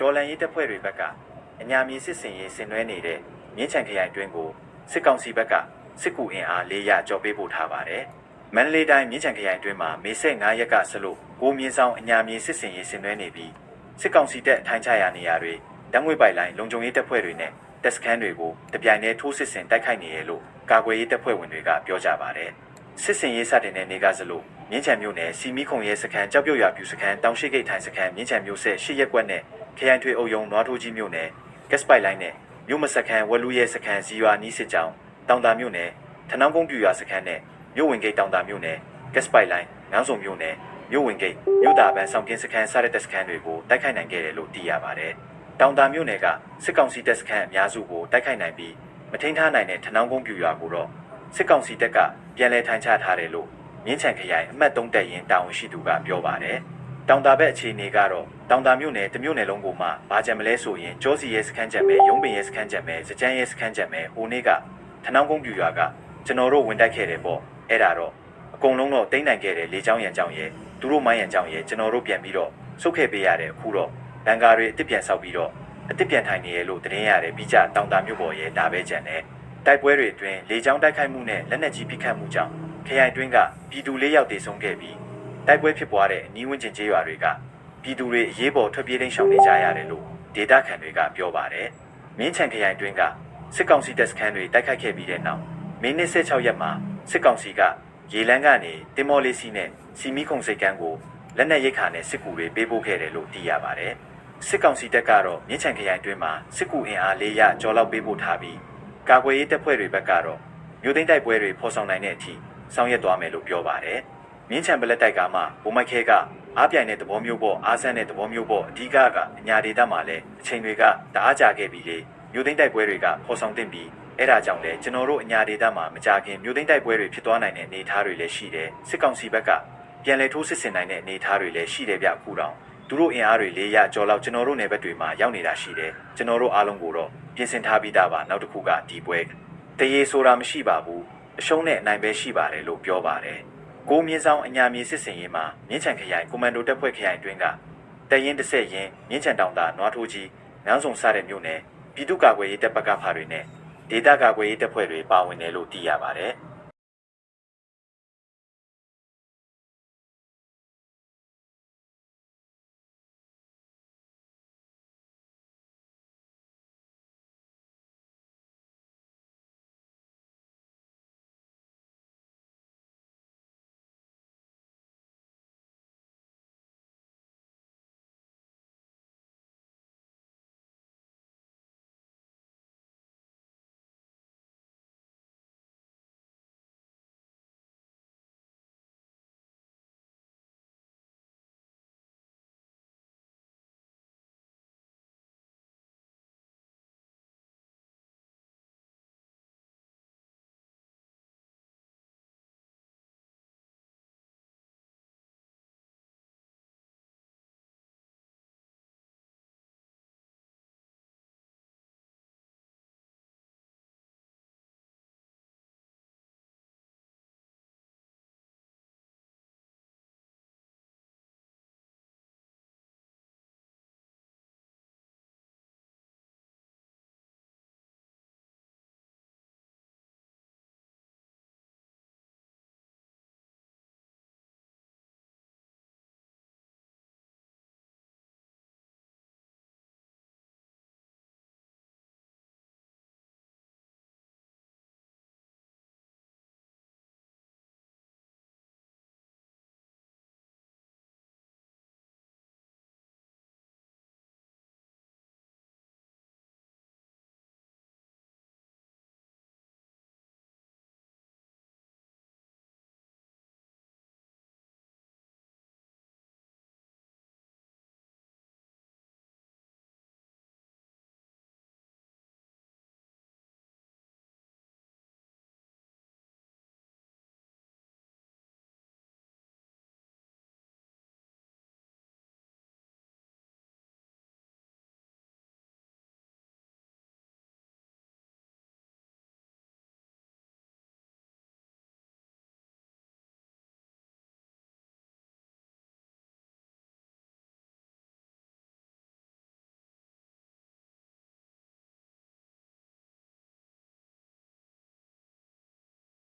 ဒေါ်လန်ရေးတပ်ဖွဲ့တွေဘက်ကအညာမီစစ်စင်ရေးဆင်နွှဲနေတဲ့မြင်းချံခရိုင်တွင်းကိုစစ်ကောင်စီဘက်ကစစ်ကူအင်အား၄ရကြော်ပေးပို့ထားပါတယ်။မန္တလေးတိုင်းမြင်းချံခရိုင်တွင်းမှာမေ15ရက်ကဆလို့ကိုမြင်းဆောင်အညာမီစစ်စင်ရေးဆင်နွှဲနေပြီးစစ်ကောင်စီတပ်ထိုင်းချရာနေရာတွေတံငွေပိုက်လိုင်းလုံခြုံရေးတပ်ဖွဲ့တွေနဲ့တပ်စခန်းတွေကိုတပြိုင်တည်းထိုးစစ်ဆင်တိုက်ခိုက်နေရလို့ကာကွယ်ရေးတပ်ဖွဲ့ဝင်တွေကပြောကြပါတယ်။စစ်စင်ရေးစတင်တဲ့နေကစလို့မြင်းချံမြို့နယ်စီမီခုံရဲစခန်းကြောက်ပြုတ်ရွာပြူစခန်းတောင်ရှိဂိတ်ထိုင်စခန်းမြင်းချံမြို့ဆက်ရှစ်ရက်ကွက်နဲ့ ခရိုင်ထွေအုပ်ယုံနွားထိုးကြီးမြို့နယ်ဂက်စပိုက်လိုင်းနဲ့မြို့မစခန်းဝက်လူရဲစခန်းဇီရွာနီးစစ်ကြောင်တောင်တာမြို့နယ်ထနောင်းကုန်းပြူရွာစခန်းနဲ့မြို့ဝင်ဂိတ်တောင်တာမြို့နယ်ဂက်စပိုက်လိုင်းငောင်းစုံမြို့နယ်မြို့ဝင်ဂိတ်မြို့တာပန်းဆောင်ကင်းစခန်းစတဲ့တပ်စခန်းတွေကိုတိုက်ခိုက်နိုင်ခဲ့တယ်လို့သိရပါတယ်။တောင်တာမြို့နယ်ကစစ်ကောင်စီတပ်စခန်းအများစုကိုတိုက်ခိုက်နိုင်ပြီးမထိန်ထားနိုင်တဲ့ထနောင်းကုန်းပြူရွာကိုတော့စစ်ကောင်စီတပ်ကပြန်လည်ထိုင်ချထားတယ်လို့မြင်းချံခရိုင်အမှတ်3တပ်ရင်တာဝန်ရှိသူကပြောပါတယ်။ တောင်တာဘက်အခြေအနေကတော့တောင်တာမြို့နယ်တစ်မြို့နယ်လုံးကိုမှဘာကြံမလဲဆိုရင်ကျောစီရဲစခန်းချက်မဲရုံးပင်ရဲစခန်းချက်မဲစကြမ်းရဲစခန်းချက်မဲဟိုနေ့ကထနောင်းကုန်းပြူရွာကကျွန်တော်တို့ဝင်တိုက်ခဲ့တယ်ပေါ့အဲ့ဒါတော့အကုန်လုံးတော့တိမ့်နိုင်ခဲ့တယ်လေချောင်းရံချောင်းရဲသူတို့မိုင်းရံချောင်းရဲကျွန်တော်တို့ပြန်ပြီးတော့ဆုတ်ခဲ့ပေးရတယ်အခုတော့ဘန်ကာတွေအစ်စ်ပြန်ဆောက်ပြီးတော့အစ်စ်ပြန်ထိုင်နေရလို့သတင်းရတယ်ပြီးကြတောင်တာမြို့ပေါ်ရဲဒါပဲကြံတယ်တိုက်ပွဲတွေအတွင်းလေကြောင်းတိုက်ခိုက်မှုနဲ့လက်နက်ကြီးပစ်ခတ်မှုကြောင့်ခရိုင်တွင်းကပြည်သူ၄ယောက်သေဆုံးခဲ့ပြီး တိုက်ပွဲဖြစ်ပွားတဲ့အနီးဝန်းကျင်ကျေးရွာတွေကပြည်သူတွေအရေးပေါ်ထွက်ပြေးတိမ်းရှောင်နေကြရတယ်လို့ဒေသခံတွေကပြောပါတယ်။မင်းချံခရိုင်တွင်းကစစ်ကောင်စီတပ်စခန်းတွေတိုက်ခိုက်ခဲ့ပြီးတဲ့နောက်မိနစ်16ရက်မှာစစ်ကောင်စီကရေလန်းကနေတင်မော်လေးစီနဲ့စီမီခုံစိတ်ကန်းကိုလက်နက်ရိတ်ခါနဲ့စစ်ကူတွေပေးပို့ခဲ့တယ်လို့သိရပါတယ်။စစ်ကောင်စီတပ်ကတော့မြင်းချံခရိုင်တွင်းမှာစစ်ကူအင်အား၄ရကျော်လောက်ပေးပို့ထားပြီးကာကွယ်ရေးတပ်ဖွဲ့တွေဘက်ကတော့မြို့သိမ်းတိုက်ပွဲတွေဖော်ဆောင်နိုင်တဲ့အထိဆောင်ရွက်သွားမယ်လို့ပြောပါတယ်။ မြင်းချံပလက်တိုက်ကမှဘုံမိုက်ခဲကအားပြိုင်တဲ့သဘောမျိုးပေါ့အားဆန်းတဲ့သဘောမျိုးပေါ့အဓိကကအညာဒေသမှာလည်းအချိန်တွေကတအားကြခဲ့ပြီလေမြို့သိမ်းတိုက်ပွဲတွေကဖော်ဆောင်တင်ပြီးအဲ့ဒါကြောင့်လေကျွန်တော်တို့အညာဒေသမှာမကြခင်မြို့သိမ်းတိုက်ပွဲတွေဖြစ်သွားနိုင်တဲ့အနေအထားတွေလည်းရှိတယ်စစ်ကောင်စီဘက်ကပြန်လည်ထိုးစစ်ဆင်နိုင်တဲ့အနေအထားတွေလည်းရှိတယ်ဗျအခုတော့သူတို့အင်အားတွေလေးရကြော်လောက်ကျွန်တော်တို့နယ်ဘက်တွေမှာရောက်နေတာရှိတယ်ကျွန်တော်တို့အားလုံးကိုတော့ပြင်ဆင်ထားပြီးသားပါနောက်တစ်ခုကဒီပွဲတရေဆိုတာမရှိပါဘူးအရှုံးနဲ့အနိုင်ပဲရှိပါတယ်လို့ပြောပါတယ် ကိုမြင့်ဆောင်အညာမြေစစ်စင်ရေးမှာမြင်းချံခရိုင်ကွန်မန်ဒိုတပ်ဖွဲ့ခရိုင်တွင်းကတရင်တစ်ဆက်ရင်မြင်းချံတောင်တာနွားထိုးကြီးနန်းဆောင်စတဲ့မြို့နယ်ပြည်သူ့ကာကွယ်ရေးတပ်ပကဖာတွေနဲ့ဒေသကာကွယ်ရေးတပ်ဖွဲ့တွေပါဝင်တယ်လို့သိရပါတယ်။